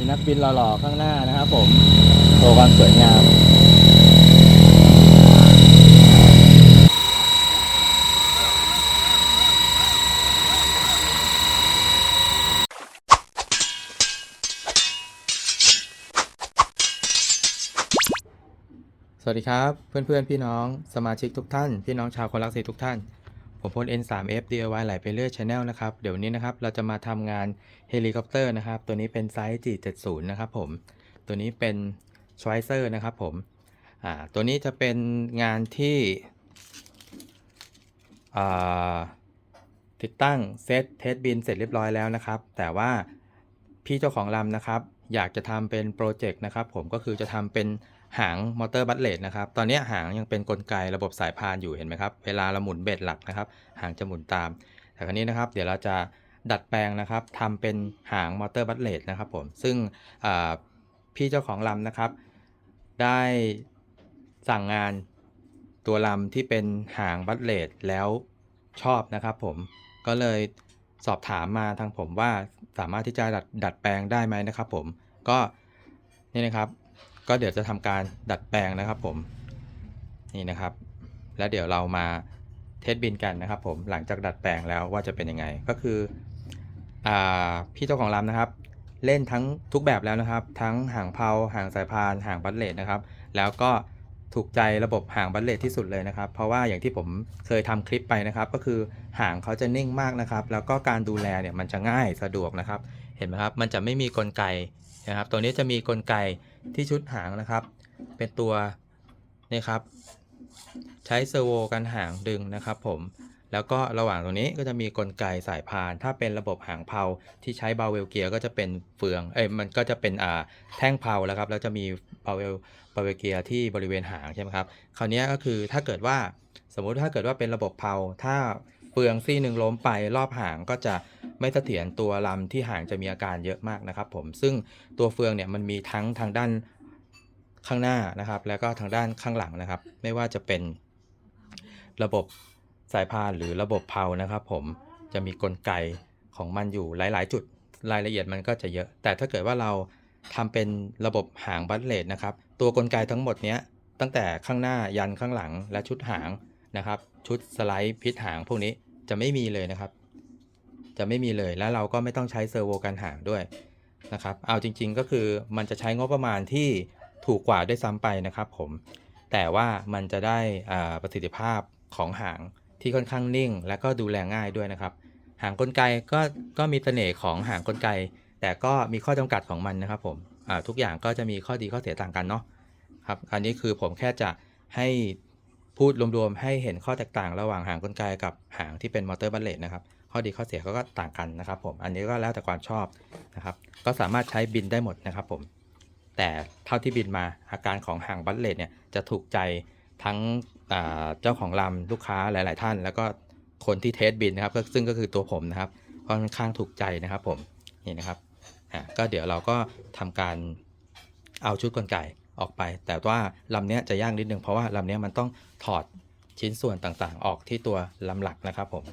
มีนักบินหล่อๆข้างหน้านะครับผมโชว์ความสวยงามสวัสดีครับ เพื่อนๆพี่น้องสมาชิกทุกท่าน พี่น้องชาวคนรักสีทุกท่าน ผมพล N3F DIY ไหลไปเรื่อย Channel นะครับ เดี๋ยวนี้นะครับเราจะมาทำงานเฮลิคอปเตอร์นะครับ ตัวนี้เป็นไซส์ G70 นะครับผม ตัวนี้เป็น s c h w e i z e r นะครับผม อ่า ตัวนี้จะเป็นงานที่ อ่า ติดตั้งเซตเทสบินเสร็จเรียบร้อยแล้วนะครับ แต่ว่าพี่เจ้าของลำนะครับ อยากจะทำเป็นโปรเจกต์นะครับผม ก็คือจะทำเป็น หางมอเตอร์บัตเลตนะครับ ตอนนี้หางยังเป็นกลไกระบบสายพานอยู่เห็นไหมครับ เวลาเราหมุนเบ็ดหลักนะครับ หางจะหมุนตาม แต่ครั้นี้นะครับ เดี๋ยวเราจะดัดแปลงนะครับทำเป็นหางมอเตอร์บัตเลตนะครับผม ซึ่งพี่เจ้าของลำนะครับ ได้สั่งงานตัวลำที่เป็นหางบัตเลตแล้วชอบนะครับผม ก็เลยสอบถามมาทางผมว่าสามารถที่จะดัดดัดแปลงได้ไหมนะครับผม ก็นี่นะครับ ก็เดี๋ยวจะทำการดัดแปลงนะครับผมนี่นะครับ แล้วเดี๋ยวเรามาเทสบินกันนะครับ ผมหลังจากดัดแปลงแล้วว่าจะเป็นยังไงก็คืออพี่เจ้าของลำนะครับ เล่นทั้งทุกแบบแล้วนะครับ ทั้งหางเพาหางสายพานหางบัตเลตนะครับ แล้วก็ถูกใจระบบหางบัตเลตที่สุดเลยนะครับ เพราะว่าอย่างที่ผมเคยทำคลิปไปนะครับ ก็คือหางเขาจะนิ่งมากนะครับ แล้วก็การดูแลเนี่ยมันจะง่ายสะดวกนะครับ เห็นไหมครับ มันจะไม่มีกลไกนะครับ ตัวนี้จะมีกลไกที่ชุดหางนะครับ เป็นตัวนี่ครับ ใช้เซอร์โวกันหางดึงนะครับ ผม แล้วก็ระหว่างตรงนี้ก็จะมีกลไกสายพาน ถ้าเป็นระบบหางเพาที่ใช้บาเวลเกียร์ก็จะเป็นเฟือง เอ้ย มันก็จะเป็นอ่าแท่งเพาแล้วครับ แล้วจะมีบาเวลบาเวลเกียร์ที่บริเวณหางใช่ไหมครับ คราวนี้ก็คือถ้าเกิดว่าสมมุติถ้าเกิดว่าเป็นระบบเพาถ้า เฟืองซี่หนึ่งล้มไปรอบหางก็จะไม่เสถียรตัวลำที่หางจะมีอาการเยอะมากนะครับ ผมซึ่งตัวเฟืองเนี่ยมันมีทั้งทางด้านข้างหน้านะครับ แล้วก็ทางด้านข้างหลังนะครับ ไม่ว่าจะเป็นระบบสายพานหรือระบบเพานะครับ ผมจะมีกลไกของมันอยู่หลาย ๆ จุดรายละเอียดมันก็จะเยอะ แต่ถ้าเกิดว่าเราทำเป็นระบบหางบัตเลตนะครับ ตัวกลไกทั้งหมดเนี้ยตั้งแต่ข้างหน้ายันข้างหลังและชุดหางนะครับ ชุดสไลด์พิษหางพวกนี้จะไม่มีเลยนะครับ จะไม่มีเลยแล้วเราก็ไม่ต้องใช้เซอร์โวกันหางด้วยนะครับ เอาจริง ๆ ก็คือมันจะใช้งบประมาณที่ถูกกว่าด้วยซ้ำไปนะครับ ผม แต่ว่ามันจะได้อ่าประสิทธิภาพของหางที่ค่อนข้างนิ่ง และก็ดูแลง่ายด้วยนะครับ หางกลไกก็ก็มีเสน่ห์ของหางกลไก แต่ก็มีข้อจำกัดของมันนะครับผมอ่าทุกอย่างก็จะมีข้อดีข้อเสียต่างกันเนาะครับ อันนี้คือผมแค่จะให้ พูดรวมๆให้เห็นข้อแตกต่างระหว่างหางกลไกกับหางที่เป็นมอเตอร์บัลเลตนะครับ ข้อดีข้อเสียเขาก็ต่างกันนะครับ ผม อันนี้ก็แล้วแต่ความชอบนะครับ ก็สามารถใช้บินได้หมดนะครับ ผม แต่เท่าที่บินมาอาการของหางบัลเลตเนี่ยจะถูกใจทั้งเจ้าของลำลูกค้าหลาย ๆ ท่าน แล้วก็คนที่เทสบินนะครับ ซึ่งก็คือตัวผมนะครับค่อนข้างถูกใจนะครับ ผมนี่นะครับก็เดี๋ยวเราก็ทำการเอาชุดกลไก ออกไป แต่ว่าลำเนี้ยจะยากนิดนึงเพราะว่าลำเนี้ยมันต้องถอดชิ้นส่วนต่างๆ ออกที่ตัวลำหลักนะครับผม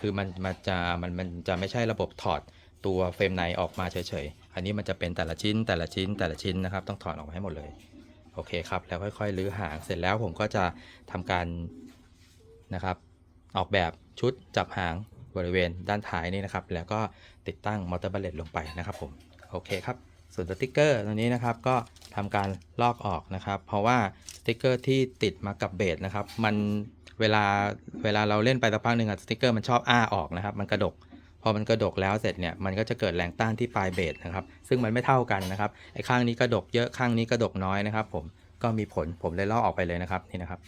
คือมันมันจะมันมันจะไม่ใช่ระบบถอดตัวเฟรมในออกมาเฉยๆ อันนี้มันจะเป็นแต่ละชิ้นแต่ละชิ้นแต่ละชิ้นนะครับ ต้องถอดออกมาให้หมดเลย โอเคครับ แล้วค่อยๆรื้อหางเสร็จแล้วผมก็จะทำการนะครับ ออกแบบชุดจับหางบริเวณด้านท้ายนี่นะครับ แล้วก็ติดตั้งมอเตอร์บัลเลตลงไปนะครับผม โอเคครับ ส่วนสติกเกอร์ตัวนี้นะครับก็ทำการลอกออกนะครับ เพราะว่าสติกเกอร์ที่ติดมากับเบสนะครับ มันเวลาเวลาเราเล่นไปสักพักหนึ่งอะสติกเกอร์มันชอบอ้าออกนะครับ มันกระดก พอมันกระดกแล้วเสร็จเนี่ยมันก็จะเกิดแรงต้านที่ปลายเบสนะครับ ซึ่งมันไม่เท่ากันนะครับไอ้ข้างนี้กระดกเยอะข้างนี้กระดกน้อยนะครับ ผมก็มีผลผมเลยลอกออกไปเลยนะครับนี่นะครับ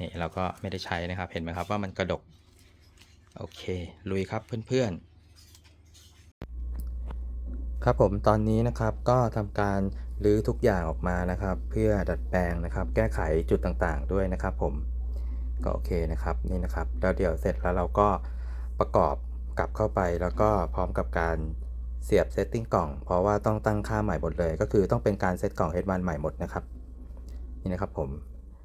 นี่เราก็ไม่ได้ใช้นะครับ เห็นไหมครับว่ามันกระดกโอเคลุยครับเพื่อนๆ ครับผมตอนนี้นะครับก็ทำการรื้อทุกอย่างออกมานะครับ เพื่อดัดแปลงนะครับ แก้ไขจุดต่างๆ ด้วยนะครับ ผมก็โอเคนะครับนี่นะครับแล้วเดี๋ยวเสร็จแล้วเราก็ประกอบกลับเข้าไปแล้วก็พร้อมกับการเสียบเซตติ้งกล่อง เพราะว่าต้องตั้งค่าใหม่หมดเลย ก็คือต้องเป็นการเซตกล่อง H1 ใหม่หมดนะครับ นี่นะครับผม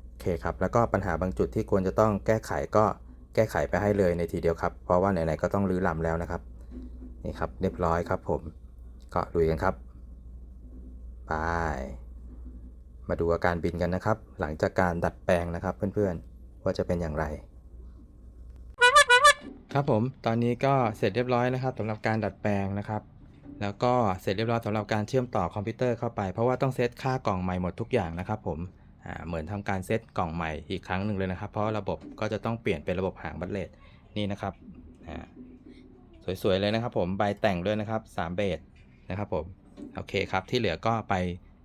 โอเคครับแล้วก็ปัญหาบางจุดที่ควรจะต้องแก้ไขก็แก้ไขไปให้เลยในทีเดียวครับ เพราะว่าไหนๆก็ต้องรื้อลำแล้วนะครับนี่ครับเรียบร้อยครับผม ก็ลุยกันครับ ไป มาดูอาการบินกันนะครับ หลังจากการดัดแปลงนะครับเพื่อนๆ ว่าจะเป็นอย่างไร ครับผม ตอนนี้ก็เสร็จเรียบร้อยนะครับสำหรับการดัดแปลงนะครับ แล้วก็เสร็จเรียบร้อยสำหรับการเชื่อมต่อคอมพิวเตอร์เข้าไป เพราะว่าต้องเซตค่ากล่องใหม่หมดทุกอย่างนะครับ ผมเหมือนทำการเซตกล่องใหม่อีกครั้งหนึ่งเลยนะครับ เพราะระบบก็จะต้องเปลี่ยนเป็นระบบหางบัตเลตนี่นะครับสวยๆเลยนะครับผมใบแต่งด้วยนะครับ 3 เบส นะครับผม โอเคครับ ที่เหลือก็ไป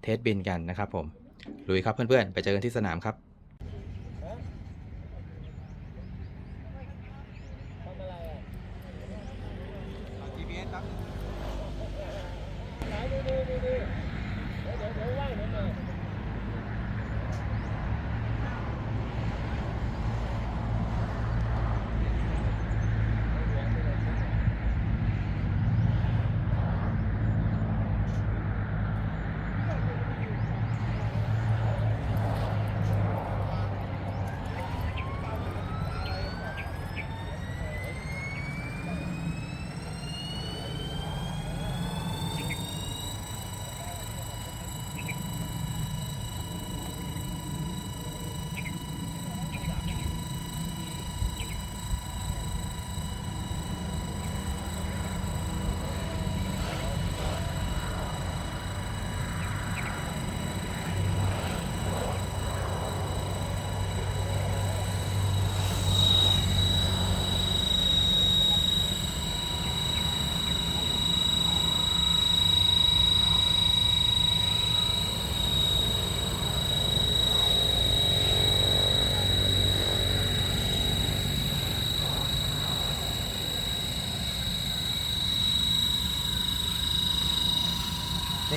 เทสบินกันนะครับผม ลุยครับเพื่อนๆ ไปเจอกันที่สนามครับ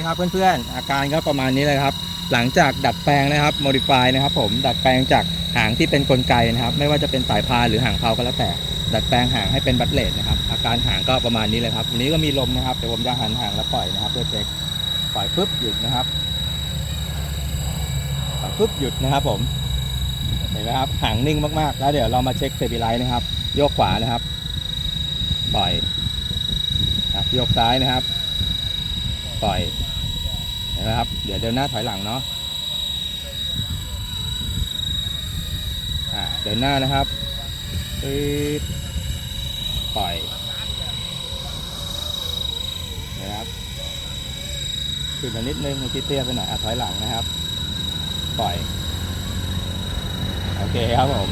นี่ครับเพื่อนๆ อาการก็ประมาณนี้เลยครับ หลังจากดัดแปลงนะครับ modify นะครับผม ดัดแปลงจากหางที่เป็นกลไกนะครับ ไม่ว่าจะเป็นสายพานหรือหางเพลาก็แล้วแต่ ดัดแปลงหางให้เป็นบัตเลตนะครับ อาการหางก็ประมาณนี้เลยครับ วันนี้ก็มีลมนะครับ เดี๋ยวผมจะหันหางแล้วปล่อยนะครับเพื่อเช็ค ปล่อยปุ๊บหยุดนะครับ ปล่อยปุ๊บหยุดนะครับผม เห็นไหมครับ หางนิ่งมากๆ แล้วเดี๋ยวเรามาเช็คเซบิไลท์นะครับ โยกขวานะครับ ปล่อยครับโยกซ้ายนะครับ ปล่อย เดี๋ยวเดินหน้าถอยหลังเนาะอ่าเดินหน้านะครับปึ๊บปล่อยนะครับขึ้นมานิดนึงเมื่อกี้เตี้ยไปหน่อยอะถอยหลังนะครับ ปล่อย โอเคครับผม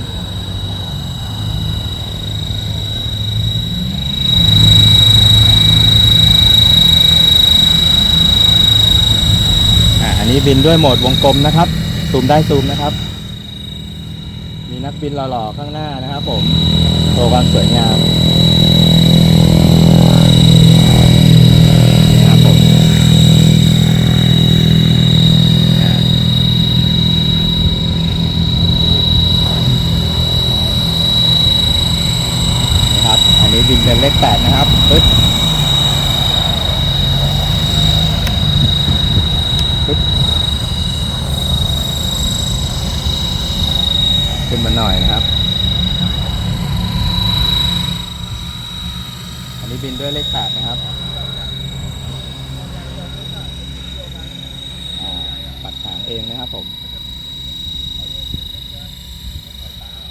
อ่าอั นี้บินด้วยโหมดวงกลมนะครับ ซูมได้ซูมนะครับ มีนักบินหล่อๆข้างหน้านะครับ ผมโชว์ความสวยงามนะครับผมอ่านะครับ อันนี้บินเป็นเลขแปดนะครับปึ๊บ ขึ้นมาหน่อยนะครับ อันนี้บินด้วยเลขแปดนะครับอ่าปัดหางเองนะครับผม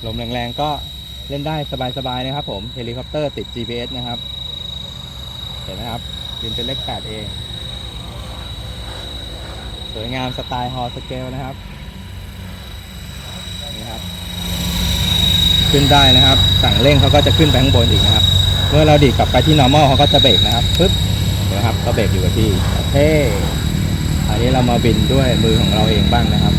ลมแรงๆก็เล่นได้สบายๆนะครับผม เฮลิคอปเตอร์ติด GPS นะครับ เห็นไหมครับบินเป็นเลขแปดเอง สวยงามสไตล์ฮอสเกลนะครับ นี่ครับ ขึ้นได้นะครับ สั่งเร่งเขาก็จะขึ้นไปข้างบนอีกนะครับ เมื่อเราดีดกลับไปที่ normal เขาก็จะเบรกนะครับปึ๊บเห็นะครับก็เบรกอยู่กับที่โอเคอันนี้เรามาบินด้วยมือของเราเองบ้างนะครับ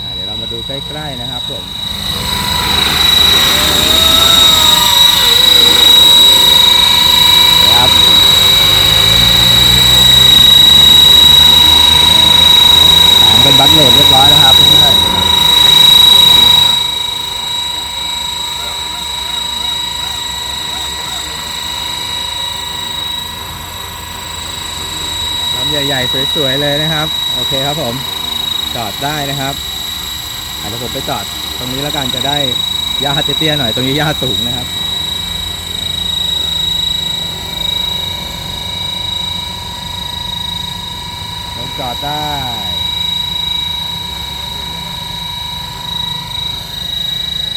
อ่าเดี๋ยวเรามาดู ใกล้ ๆ นะครับผมนะครับเป็นบัตเลนเรียบร้อยนะครับเพื่อนๆใหญ่ ๆ สวย ๆ เลยนะครับ โอเคครับผมจอดได้นะครับ เดี๋ยวผมไปจอดตรงนี้แล้วกันจะได้หญ้าเตี้ยๆหน่อยตรงนี้หญ้าสูงนะครับลงจอดได้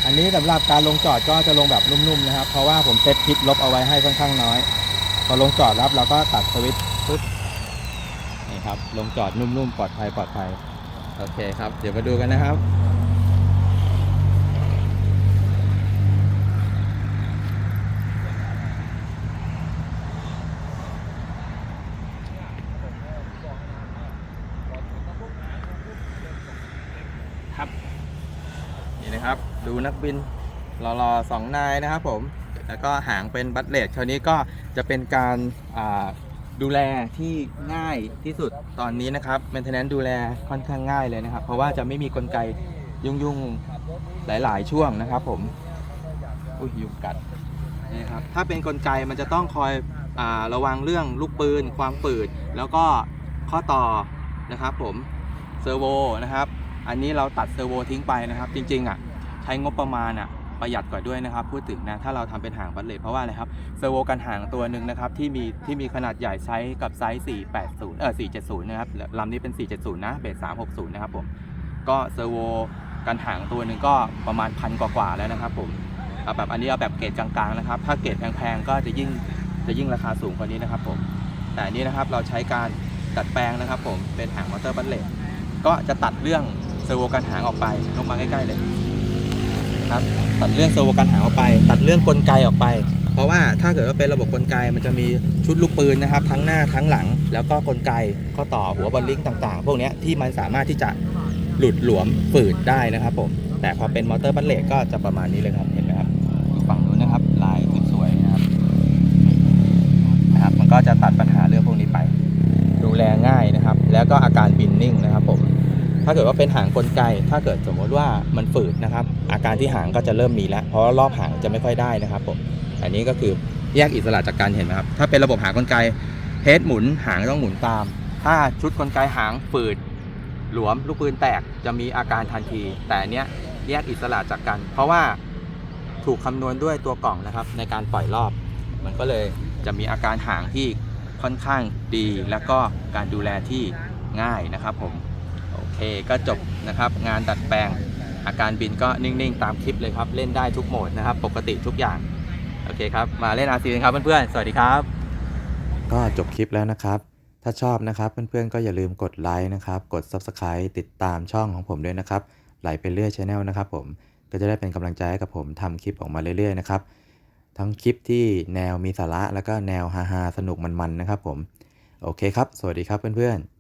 อันนี้สำหรับการลงจอดก็จะลงแบบนุ่มๆนะครับ เพราะว่าผมเซตพิษลบเอาไว้ให้ค่อนข้างน้อย พอลงจอดรับเราก็ตัดสวิตช์ปึ๊บนี่ครับ ลงจอดนุ่มๆปลอดภัยปลอดภัยโอเคครับ เดี๋ยวมาดูกันนะครับ ครับนี่นะครับ ดูนักบินรอๆสองนายนะครับผม แล้วก็หางเป็นบัตเลตคราวนี้ก็จะเป็นการดูแลที่ง่ายที่สุดตอนนี้นะครับ m ม i เทนแนนดูแลค่อนข้างง่ายเลยนะครับ เพราะว่าจะไม่มีกลไกยุ่งๆหลายๆ ช่วงนะครับ ผมอุ้ยยุงกัดนี่ครับถ้าเป็นกลไกมันจะต้องคอยอระวังเรื่องลูกปืน ความฝืด แล้วก็ข้อต่อนะครับผมเซอร์โวนะครับ อันนี้เราตัดเซอร์โวทิ้งไปนะครับ จริงๆอะใช้งบประมาณอะประหยัดกว่าด้วยนะครับ พูดถึงนะถ้าเราทำเป็นหางบัตเลตเพราะว่าอะไรครับเซอร์โวกันหางตัวหนึ่งนะครับที่มีที่มีขนาดใหญ่ไซส์กับไซส์480เออ470นะครับลำนี้เป็น 470 นะเบส360 นะครับผมก็เซอร์โวกันหางตัวหนึ่งก็ประมาณพันกว่าๆแล้วนะครับผมเอาแบบอันนี้เอาแบบเกรดกลางๆนะครับ ถ้าเกรดแพงๆก็จะยิ่งจะยิ่งราคาสูงกว่านี้นะครับผมแต่อันนี้นะครับเราใช้การดัดแปลงนะครับผมเป็นหางมอเตอร์บัตเลตก็จะตัดเรื่อง เซอร์โวการหางออกไปลงมาใกล้ๆเลยครับตัดเรื่องเซอร์โวการหางออกไป ตัดเรื่องกลไกออกไป เพราะว่าถ้าเกิดว่าเป็นระบบกลไกมันจะมีชุดลูกปืนนะครับ ทั้งหน้าทั้งหลัง แล้วก็กลไกข้อต่อหัวบอลลิงต่างๆ พวกนี้ที่มันสามารถที่จะหลุดหลวมฝืดได้นะครับผมแต่พอเป็นมอเตอร์บัลเลตก็จะประมาณนี้เลยครับเห็นไหมครับฝั่งนู้นนะครับลายสวยๆนะครับนะครับ มันก็จะตัดปัญหาเรื่องพวกนี้ไป ดูแลง่ายนะครับ แล้วก็อาการบินนิ่งนะครับผม ถ้าเกิดว่าเป็นหางกลไก ถ้าเกิดสมมติว่ามันฝืดนะครับ อาการที่หางก็จะเริ่มมีแล้ว เพราะรอบหางจะไม่ค่อยได้นะครับผม อันนี้ก็คือแยกอิสระจากกันเห็นไหมครับ ถ้าเป็นระบบหางกลไกเฮดหมุนหางต้องหมุนตาม ถ้าชุดกลไกหางฝืดหลวมลูกปืนแตกจะมีอาการทันที แต่อันเนี้ยแยกอิสระจากกัน เพราะว่าถูกคำนวณด้วยตัวกล่องนะครับ ในการปล่อยรอบ มันก็เลยจะมีอาการหางที่ค่อนข้างดี แล้วก็การดูแลที่ง่ายนะครับผม เคก็จบนะครับ งานดัดแปลง อาการบินก็นิ่งๆ ตามคลิปเลยครับ เล่นได้ทุกโหมดนะครับ ปกติทุกอย่าง โอเคครับ มาเล่น RC กันครับเพื่อนๆ สวัสดีครับ ก็จบคลิปแล้วนะครับ ถ้าชอบนะครับ เพื่อนๆ ก็อย่าลืมกดไลค์นะครับ กด Subscribe ติดตามช่องของผมด้วยนะครับ ไหลไปเรื่อยช n e l นะครับผม ก็จะได้เป็นกำลังใจให้กับผมทำคลิปออกมาเรื่อยๆนะครับ ทั้งคลิปที่แนวมีสาระแล้วก็แนวฮาๆสนุกมันๆนะครับผม โอเคครับ สวัสดีครับเพื่อนๆ